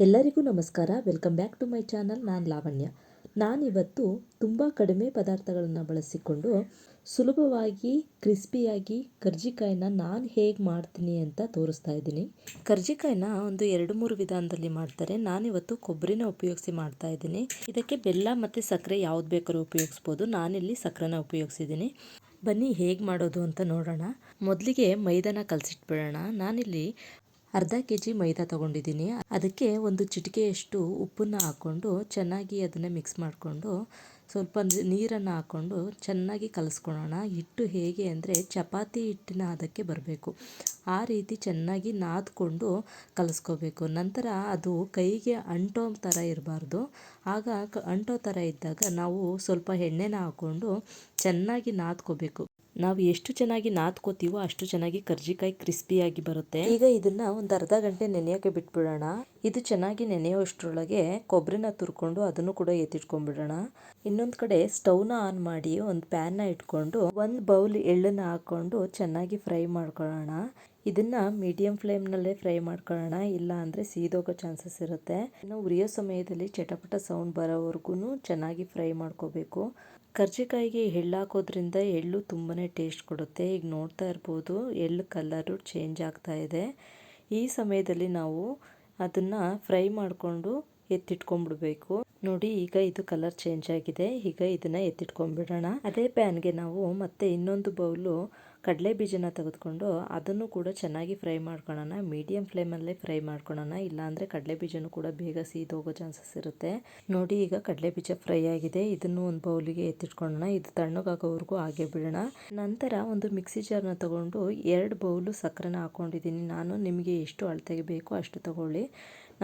ಎಲ್ಲರಿಗೂ ನಮಸ್ಕಾರ. Welcome back to my channel ನಾನು ಲಾವಣ್ಯ. ನಾನಿವತ್ತು ತುಂಬ ಕಡಿಮೆ ಪದಾರ್ಥಗಳನ್ನು ಬಳಸಿಕೊಂಡು ಸುಲಭವಾಗಿ, ಕ್ರಿಸ್ಪಿಯಾಗಿ ಕರ್ಜಿಕಾಯಿನ ನಾನು ಹೇಗೆ ಮಾಡ್ತೀನಿ ಅಂತ ತೋರಿಸ್ತಾ ಇದ್ದೀನಿ. ಕರ್ಜಿಕಾಯಿನ ಒಂದು ಎರಡು ಮೂರು ವಿಧಾನದಲ್ಲಿ ಮಾಡ್ತಾರೆ. ನಾನಿವತ್ತು ಕೊಬ್ಬರಿನ ಉಪಯೋಗಿಸಿ ಮಾಡ್ತಾ ಇದ್ದೀನಿ. ಇದಕ್ಕೆ ಬೆಲ್ಲ ಮತ್ತು ಸಕ್ಕರೆ ಯಾವ್ದು ಬೇಕಾದ್ರೂ ಉಪಯೋಗಿಸ್ಬೋದು. ನಾನಿಲ್ಲಿ ಸಕ್ಕರೆನ ಉಪಯೋಗಿಸಿದ್ದೀನಿ. ಬನ್ನಿ ಹೇಗೆ ಮಾಡೋದು ಅಂತ ನೋಡೋಣ. ಮೊದಲಿಗೆ ಮೈದಾನ ಕಲಸಿಟ್ಬಿಡೋಣ. ನಾನಿಲ್ಲಿ ಅರ್ಧ ಕೆ ಜಿ ಮೈದಾ ತೊಗೊಂಡಿದ್ದೀನಿ. ಅದಕ್ಕೆ ಒಂದು ಚಿಟಿಕೆಯಷ್ಟು ಉಪ್ಪನ್ನು ಹಾಕ್ಕೊಂಡು ಚೆನ್ನಾಗಿ ಅದನ್ನು ಮಿಕ್ಸ್ ಮಾಡಿಕೊಂಡು ಸ್ವಲ್ಪ ನೀರನ್ನು ಹಾಕ್ಕೊಂಡು ಚೆನ್ನಾಗಿ ಕಲಿಸ್ಕೊಳ್ಳೋಣ. ಹಿಟ್ಟು ಹೇಗೆ ಅಂದರೆ ಚಪಾತಿ ಹಿಟ್ಟಿನ ಅದಕ್ಕೆ ಬರಬೇಕು. ಆ ರೀತಿ ಚೆನ್ನಾಗಿ ನಾದ್ಕೊಂಡು ಕಲಿಸ್ಕೋಬೇಕು. ನಂತರ ಅದು ಕೈಗೆ ಅಂಟೋ ಥರ ಇರಬಾರ್ದು. ಆಗ ಅಂಟೋ ಥರ ಇದ್ದಾಗ ನಾವು ಸ್ವಲ್ಪ ಎಣ್ಣೆನ ಹಾಕ್ಕೊಂಡು ಚೆನ್ನಾಗಿ ನಾದ್ಕೋಬೇಕು. ನಾವು ಎಷ್ಟು ಚೆನ್ನಾಗಿ ನಾದ್ಕೋತೀವೋ ಅಷ್ಟು ಚೆನ್ನಾಗಿ ಕರ್ಜಿಕಾಯಿ ಕ್ರಿಸ್ಪಿಯಾಗಿ ಬರುತ್ತೆ. ಈಗ ಇದನ್ನ ಒಂದು ಅರ್ಧ ಗಂಟೆ ನೆನೆಯೋಕೆ ಬಿಟ್ಬಿಡೋಣ. ಇದು ಚೆನ್ನಾಗಿ ನೆನೆಯುವಷ್ಟರೊಳಗೆ ಕೊಬ್ಬರಿನ ತುರ್ಕೊಂಡು ಅದನ್ನು ಕೂಡ ಎತ್ತಿಟ್ಕೊಂಡ್ಬಿಡೋಣ. ಇನ್ನೊಂದು ಕಡೆ ಸ್ಟವ್ನ ಆನ್ ಮಾಡಿ ಒಂದು ಪ್ಯಾನ್ನ ಇಟ್ಕೊಂಡು ಒಂದು ಬೌಲ್ ಎಳ್ಳನ್ನ ಹಾಕೊಂಡು ಚೆನ್ನಾಗಿ ಫ್ರೈ ಮಾಡ್ಕೊಳ್ಳೋಣ. ಇದನ್ನ ಮೀಡಿಯಂ ಫ್ಲೇಮ್ನಲ್ಲೇ ಫ್ರೈ ಮಾಡ್ಕೊಳ್ಳೋಣ. ಇಲ್ಲ ಅಂದರೆ ಸೀದೋಗೋ ಚಾನ್ಸಸ್ ಇರುತ್ತೆ. ಇನ್ನು ಉರಿಯೋ ಸಮಯದಲ್ಲಿ ಚಟಪಟ ಸೌಂಡ್ ಬರೋವರೆಗೂ ಚೆನ್ನಾಗಿ ಫ್ರೈ ಮಾಡ್ಕೋಬೇಕು. ಕರ್ಜಿಕಾಯಿಗೆ ಎಳ್ಳು ಹಾಕೋದ್ರಿಂದ ಎಳ್ಳು ತುಂಬಾ ಟೇಸ್ಟ್ ಕೊಡುತ್ತೆ. ಈಗ ನೋಡ್ತಾ ಇರ್ಬೋದು, ಎಳ್ಳು ಕಲರು ಚೇಂಜ್ ಆಗ್ತಾ ಇದೆ. ಈ ಸಮಯದಲ್ಲಿ ನಾವು ಅದನ್ನು ಫ್ರೈ ಮಾಡಿಕೊಂಡು ಎತ್ತಿಟ್ಕೊಂಡ್ಬಿಡ್ಬೇಕು. ನೋಡಿ, ಈಗ ಇದು ಕಲರ್ ಚೇಂಜ್ ಆಗಿದೆ. ಈಗ ಇದನ್ನು ಎತ್ತಿಟ್ಕೊಂಡ್ಬಿಡೋಣ. ಅದೇ ಪ್ಯಾನ್ಗೆ ನಾವು ಮತ್ತೆ ಇನ್ನೊಂದು ಬೌಲು ಕಡಲೆ ಬೀಜನ ತೆಗೆದುಕೊಂಡು ಅದನ್ನು ಕೂಡ ಚೆನ್ನಾಗಿ ಫ್ರೈ ಮಾಡ್ಕೊಳ್ಳೋಣ ಮೀಡಿಯಂ ಫ್ಲೇಮಲ್ಲೇ ಫ್ರೈ ಮಾಡ್ಕೊಳ್ಳೋಣ ಇಲ್ಲಾಂದರೆ ಕಡಲೆ ಬೀಜನೂ ಕೂಡ ಬೇಗ ಸೀದೋಗೋ ಚಾನ್ಸಸ್ ಇರುತ್ತೆ. ನೋಡಿ ಈಗ ಕಡಲೆ ಬೀಜ ಫ್ರೈ ಆಗಿದೆ. ಇದನ್ನು ಒಂದು ಬೌಲಿಗೆ ಎತ್ತಿಟ್ಕೊಳ್ಳೋಣ. ಇದು ತಣ್ಣಗಾಗೋವರೆಗೂ ಹಾಗೆ ಬಿಡೋಣ. ನಂತರ ಒಂದು ಮಿಕ್ಸಿ ಜಾರ್ನ ತಗೊಂಡು ಎರಡು ಬೌಲು ಸಕ್ಕರೆನ ಹಾಕ್ಕೊಂಡಿದ್ದೀನಿ ನಾನು ನಿಮಗೆ ಎಷ್ಟು ಅಳತೆಗೆ ಬೇಕೋ ಅಷ್ಟು ತಗೊಳ್ಳಿ.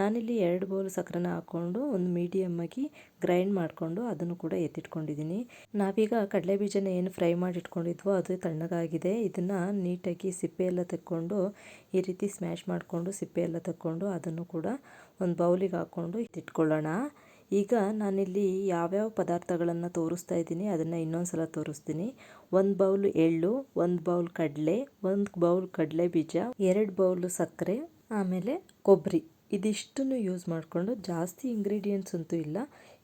ನಾನಿಲ್ಲಿ ಎರಡು ಬೌಲ್ ಸಕ್ಕರೆನ ಹಾಕ್ಕೊಂಡು ಒಂದು ಮೀಡಿಯಮ್ಮಾಗಿ ಗ್ರೈಂಡ್ ಮಾಡಿಕೊಂಡು ಅದನ್ನು ಕೂಡ ಎತ್ತಿಟ್ಕೊಂಡಿದ್ದೀನಿ. ನಾವೀಗ ಕಡಲೆ ಬೀಜನ ಏನು ಫ್ರೈ ಮಾಡಿ ಇಟ್ಕೊಂಡಿದ್ವೋ ಅದು ತಣ್ಣಗಾಗಿದೆ. ಇದನ್ನು ನೀಟಾಗಿ ಸಿಪ್ಪೆ ಎಲ್ಲ ತಕ್ಕೊಂಡು ಈ ರೀತಿ ಸ್ಮ್ಯಾಶ್ ಮಾಡಿಕೊಂಡು ಸಿಪ್ಪೆ ಎಲ್ಲ ತಕ್ಕೊಂಡು ಅದನ್ನು ಕೂಡ ಒಂದು ಬೌಲಿಗೆ ಹಾಕ್ಕೊಂಡು ಎತ್ತಿಟ್ಕೊಳ್ಳೋಣ. ಈಗ ನಾನಿಲ್ಲಿ ಯಾವ್ಯಾವ ಪದಾರ್ಥಗಳನ್ನು ತೋರಿಸ್ತಾ ಇದ್ದೀನಿ ಅದನ್ನು ಇನ್ನೊಂದು ಸಲ ತೋರಿಸ್ತೀನಿ. ಒಂದು ಬೌಲ್ ಎಳ್ಳು, ಒಂದು ಬೌಲ್ ಕಡಲೆ, ಒಂದು ಬೌಲ್ ಕಡಲೆ ಬೀಜ, ಎರಡು ಬೌಲ್ ಸಕ್ಕರೆ, ಆಮೇಲೆ ಕೊಬ್ಬರಿ ಇದಿಷ್ಟನ್ನು ಯೂಸ್ ಮಾಡಿಕೊಂಡು ಜಾಸ್ತಿ ಇಂಗ್ರೀಡಿಯೆಂಟ್ಸ್ ಅಂತೂ ಇಲ್ಲ.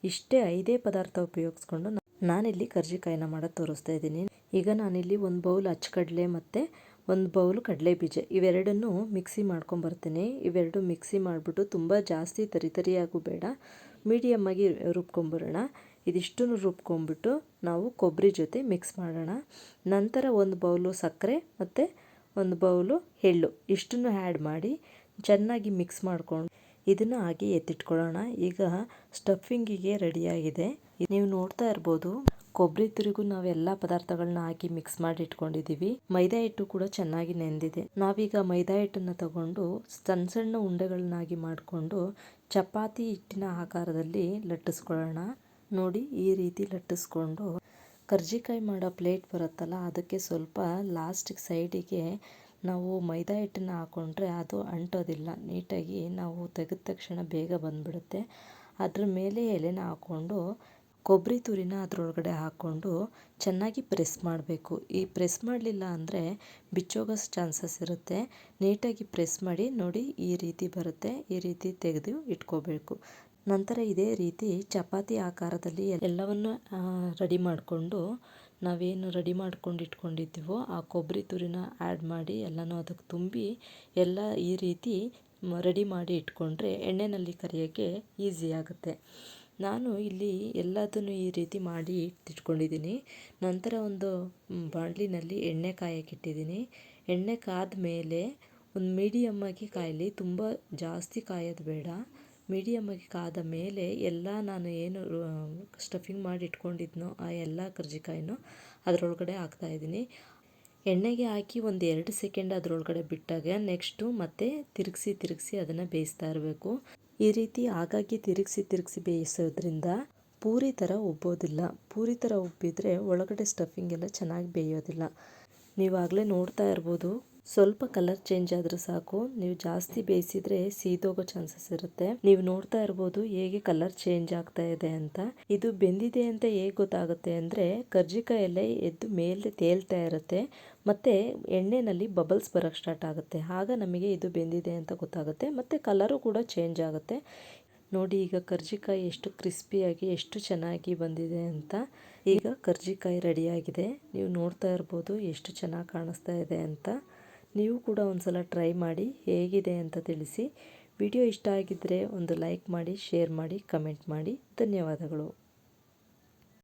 ಇಷ್ಟೇ ಐದೇ ಪದಾರ್ಥ ಉಪಯೋಗಿಸ್ಕೊಂಡು ನಾನಿಲ್ಲಿ ಕರ್ಜಿಕಾಯಿನ ಮಾಡೋದು ತೋರಿಸ್ತಾ ಇದ್ದೀನಿ. ಈಗ ನಾನಿಲ್ಲಿ ಒಂದು ಬೌಲ್ ಅಚ್ಚಕಡಲೆ ಮತ್ತು ಒಂದು ಬೌಲ್ ಕಡಲೆ ಬೀಜ ಇವೆರಡನ್ನು ಮಿಕ್ಸಿ ಮಾಡ್ಕೊಂಬರ್ತೀನಿ. ಇವೆರಡು ಮಿಕ್ಸಿ ಮಾಡಿಬಿಟ್ಟು ತುಂಬ ಜಾಸ್ತಿ ತರಿ ತರಿಯಾಗೂ ಬೇಡ. ಮೀಡಿಯಮ್ಮಾಗಿ ರುಬ್ಕೊಂಬರೋಣ. ಇದಿಷ್ಟನ್ನು ರುಬ್ಕೊಂಬಿಟ್ಟು ನಾವು ಕೊಬ್ಬರಿ ಜೊತೆ ಮಿಕ್ಸ್ ಮಾಡೋಣ. ನಂತರ ಒಂದು ಬೌಲು ಸಕ್ಕರೆ ಮತ್ತು ಒಂದು ಬೌಲು ಎಳ್ಳು. ಇಷ್ಟನ್ನು ಆ್ಯಡ್ ಮಾಡಿ. ಚೆನ್ನಾಗಿ ಮಿಕ್ಸ್ ಮಾಡ್ಕೊಂಡು ಇದನ್ನು ಹಾಗೆ ಎತ್ತಿಟ್ಕೊಳ್ಳೋಣ. ಈಗ ಸ್ಟಫಿಂಗಿಗೆ ರೆಡಿಯಾಗಿದೆ ನೀವು ನೋಡ್ತಾ ಇರ್ಬೋದು, ಕೊಬ್ಬರಿ ತುರಿಗೂ ನಾವೆಲ್ಲ ಪದಾರ್ಥಗಳನ್ನ ಹಾಕಿ ಮಿಕ್ಸ್ ಮಾಡಿ ಇಟ್ಕೊಂಡಿದ್ದೀವಿ ಮೈದಾ ಹಿಟ್ಟು ಕೂಡ ಚೆನ್ನಾಗಿ ನೆಂದಿದೆ. ನಾವೀಗ ಮೈದಾ ಹಿಟ್ಟನ್ನು ತಗೊಂಡು ಸಣ್ಣ ಸಣ್ಣ ಉಂಡೆಗಳನ್ನಾಗಿ ಮಾಡಿಕೊಂಡು ಚಪಾತಿ ಹಿಟ್ಟಿನ ಆಕಾರದಲ್ಲಿ ಲಟ್ಟಿಸ್ಕೊಳ್ಳೋಣ. ನೋಡಿ, ಈ ರೀತಿ ಲಟ್ಟಿಸ್ಕೊಂಡು ಕರ್ಜಿಕಾಯಿ ಮಾಡೋ ಪ್ಲೇಟ್ ಬರುತ್ತಲ್ಲ, ಅದಕ್ಕೆ ಸ್ವಲ್ಪ ಲಾಸ್ಟಿಗೆ ಸೈಡಿಗೆ ನಾವು ಮೈದಾ ಹಿಟ್ಟನ್ನು ಹಾಕ್ಕೊಂಡ್ರೆ ಅದು ಅಂಟೋದಿಲ್ಲ. ನೀಟಾಗಿ ನಾವು ತೆಗೆದ ತಕ್ಷಣ ಬೇಗ ಬಂದುಬಿಡುತ್ತೆ. ಅದ್ರ ಮೇಲೆ ಎಲೆನ ಹಾಕ್ಕೊಂಡು ಕೊಬ್ಬರಿ ತುರಿನ ಅದರೊಳಗಡೆ ಹಾಕ್ಕೊಂಡು ಚೆನ್ನಾಗಿ ಪ್ರೆಸ್ ಮಾಡಬೇಕು. ಈ ಪ್ರೆಸ್ ಮಾಡಲಿಲ್ಲ ಅಂದರೆ ಬಿಚ್ಚೋಗೋ ಚಾನ್ಸಸ್ ಇರುತ್ತೆ. ನೀಟಾಗಿ ಪ್ರೆಸ್ ಮಾಡಿ ನೋಡಿ ಈ ರೀತಿ ಬರುತ್ತೆ. ಈ ರೀತಿ ತೆಗೆದು ಇಟ್ಕೋಬೇಕು. ನಂತರ ಇದೇ ರೀತಿ ಚಪಾತಿ ಆಕಾರದಲ್ಲಿ ಎಲ್ಲವನ್ನು ರೆಡಿ ಮಾಡಿಕೊಂಡು ನಾವೇನು ರೆಡಿ ಮಾಡ್ಕೊಂಡು ಇಟ್ಕೊಂಡಿದ್ದೀವೋ ಆ ಕೊಬ್ಬರಿ ತುರಿನ ಆ್ಯಡ್ ಮಾಡಿ ಎಲ್ಲನೂ ಅದಕ್ಕೆ ತುಂಬಿ ಎಲ್ಲ ಈ ರೀತಿ ರೆಡಿ ಮಾಡಿ ಇಟ್ಕೊಂಡ್ರೆ ಎಣ್ಣೆಯಲ್ಲಿ ಕರಿಯೋಕ್ಕೆ ಈಸಿ ಆಗುತ್ತೆ. ನಾನು ಇಲ್ಲಿ ಎಲ್ಲದನ್ನು ಈ ರೀತಿ ಮಾಡಿ ಇಟ್ಟಿಟ್ಕೊಂಡಿದ್ದೀನಿ ನಂತರ ಒಂದು ಬಾಣಲಿನಲ್ಲಿ ಎಣ್ಣೆ ಕಾಯಕ್ಕಿಟ್ಟಿದ್ದೀನಿ ಎಣ್ಣೆ ಕಾದ ಮೇಲೆ ಒಂದು ಮೀಡಿಯಮ್ಮಾಗಿ ಕಾಯಲಿ. ತುಂಬ ಜಾಸ್ತಿ ಕಾಯೋದು ಬೇಡ. ಮೀಡಿಯಮ್ಮಾಗಿ ಕಾದ ಮೇಲೆ ಎಲ್ಲ ನಾನು ಏನು ಸ್ಟಫಿಂಗ್ ಮಾಡಿ ಇಟ್ಕೊಂಡಿದ್ನೋ, ಆ ಎಲ್ಲ ಕರ್ಜಿಕಾಯಿನೂ ಅದರೊಳಗಡೆ ಹಾಕ್ತಾಯಿದ್ದೀನಿ ಎಣ್ಣೆಗೆ ಹಾಕಿ ಒಂದು ಎರಡು ಸೆಕೆಂಡ್ ಅದರೊಳಗಡೆ ಬಿಟ್ಟಾಗ ನೆಕ್ಸ್ಟು ಮತ್ತೆ ತಿರುಗಿಸಿ ತಿರುಗಿಸಿ ಅದನ್ನು ಬೇಯಿಸ್ತಾ ಇರಬೇಕು. ಈ ರೀತಿ ಆಗಾಗ್ಗೆ ತಿರುಗಿಸಿ ತಿರುಗಿಸಿ ಬೇಯಿಸೋದ್ರಿಂದ ಪೂರಿ ಥರ ಉಬ್ಬೋದಿಲ್ಲ. ಪೂರಿ ಥರ ಉಬ್ಬಿದ್ರೆ ಒಳಗಡೆ ಸ್ಟಫಿಂಗ್ ಎಲ್ಲ ಚೆನ್ನಾಗಿ ಬೇಯೋದಿಲ್ಲ. ನೀವಾಗಲೇ ನೋಡ್ತಾ ಇರ್ಬೋದು ಸ್ವಲ್ಪ ಕಲರ್ ಚೇಂಜ್ ಆದ್ರೂ ಸಾಕು. ನೀವು ಜಾಸ್ತಿ ಬೇಯಿಸಿದ್ರೆ ಸೀದೋಗೋ ಚಾನ್ಸಸ್ ಇರುತ್ತೆ. ನೀವು ನೋಡ್ತಾ ಇರ್ಬೋದು ಹೇಗೆ ಕಲರ್ ಚೇಂಜ್ ಆಗ್ತಾ ಇದೆ ಅಂತ. ಇದು ಬೆಂದಿದೆ ಅಂತ ಹೇಗೆ ಗೊತ್ತಾಗುತ್ತೆ ಅಂದ್ರೆ ಕರ್ಜಿಕಾಯಿ ಎಲ್ಲ ಎದ್ದು ಮೇಲೆ ತೇಲ್ತಾ ಇರುತ್ತೆ. ಮತ್ತೆ ಎಣ್ಣೆನಲ್ಲಿ ಬಬಲ್ಸ್ ಬರೋಕ್ಕೆ ಸ್ಟಾರ್ಟ್ ಆಗುತ್ತೆ. ಆಗ ನಮಗೆ ಇದು ಬೆಂದಿದೆ ಅಂತ ಗೊತ್ತಾಗುತ್ತೆ. ಮತ್ತೆ ಕಲರು ಕೂಡ ಚೇಂಜ್ ಆಗುತ್ತೆ. ನೋಡಿ, ಈಗ ಕರ್ಜಿಕಾಯಿ ಎಷ್ಟು ಕ್ರಿಸ್ಪಿಯಾಗಿ ಎಷ್ಟು ಚೆನ್ನಾಗಿ ಬಂದಿದೆ ಅಂತ. ಈಗ ಕರ್ಜಿಕಾಯಿ ರೆಡಿಯಾಗಿದೆ ನೀವು ನೋಡ್ತಾ ಇರ್ಬೋದು ಎಷ್ಟು ಚೆನ್ನಾಗಿ ಕಾಣಿಸ್ತಾ ಇದೆ ಅಂತ. ನೀವು ಕೂಡ ಒಂದು ಸಲ ಟ್ರೈ ಮಾಡಿ ಹೇಗಿದೆ ಅಂತ ತಿಳಿಸಿ. ವಿಡಿಯೋ ಇಷ್ಟ ಆಗಿದ್ದರೆ ಒಂದು ಲೈಕ್ ಮಾಡಿ, ಶೇರ್ ಮಾಡಿ, ಕಮೆಂಟ್ ಮಾಡಿ. ಧನ್ಯವಾದಗಳು.